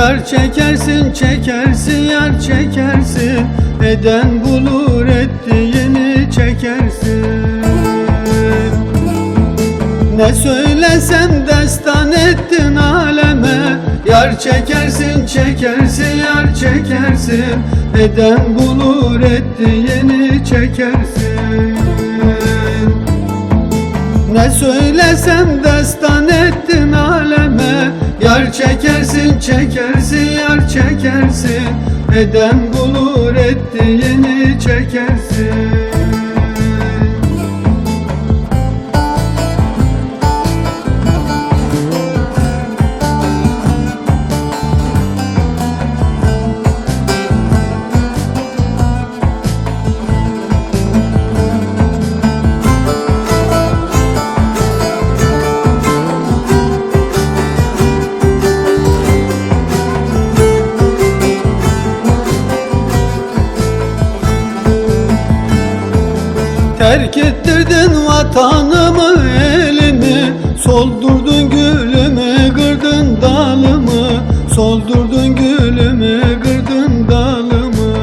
Yar çekersin çekersin yar çekersin. Eden bulur ettiğini çekersin. Ne söylesem destan ettin aleme. Yar çekersin çekersin yar çekersin. Eden bulur ettiğini çekersin. Ne söylesem destan ettin aleme Yar çekersin çekersin yar çekersin. Eden bulur ettiğini çekersin Terk ettirdin vatanımı elimi. Soldurdun gülümü kırdın dalımı. Soldurdun gülümü kırdın dalımı.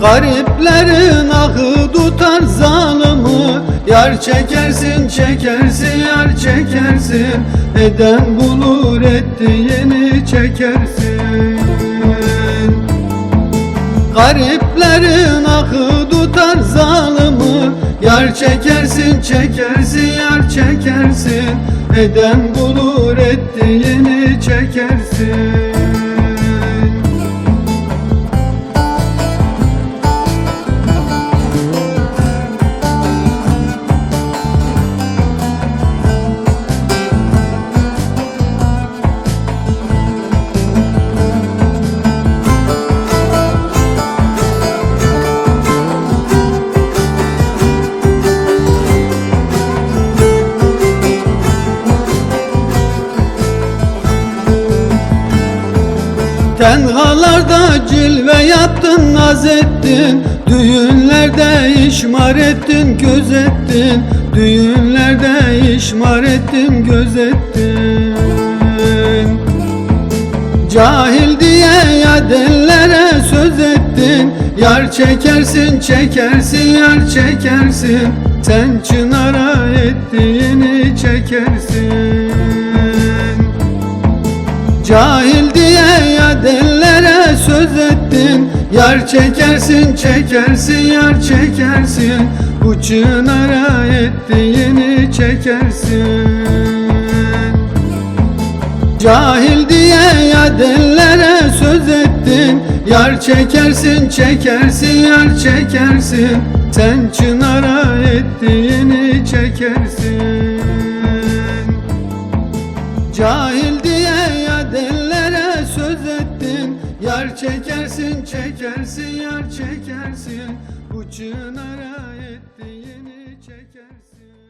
Gariplerin ahı tutar zalımı. Yar çekersin çekersin yar çekersin. Eden bulur ettiğini çekersin Gariplerin ahı tutar zalımı. Yar çekersin çekersin yar çekersin. Eden bulur ettiğini Tenhalarda cilve yaptın naz ettin. Düğünlerde işmar ettin gözettin Düğünlerde işmar ettin gözettin Cahil diye ya söz ettin. Yar çekersin çekersin yar çekersin. Sen çınara ettiğini çekersin. Cahil Yar çekersin çekersin yar çekersin. Bu çınara ettiğini çekersin. Cahil diye ya dellere söz ettin. Yar çekersin çekersin yar çekersin. Sen çınara çekersin yar çekersin. Bu çınara ettiğini çekersin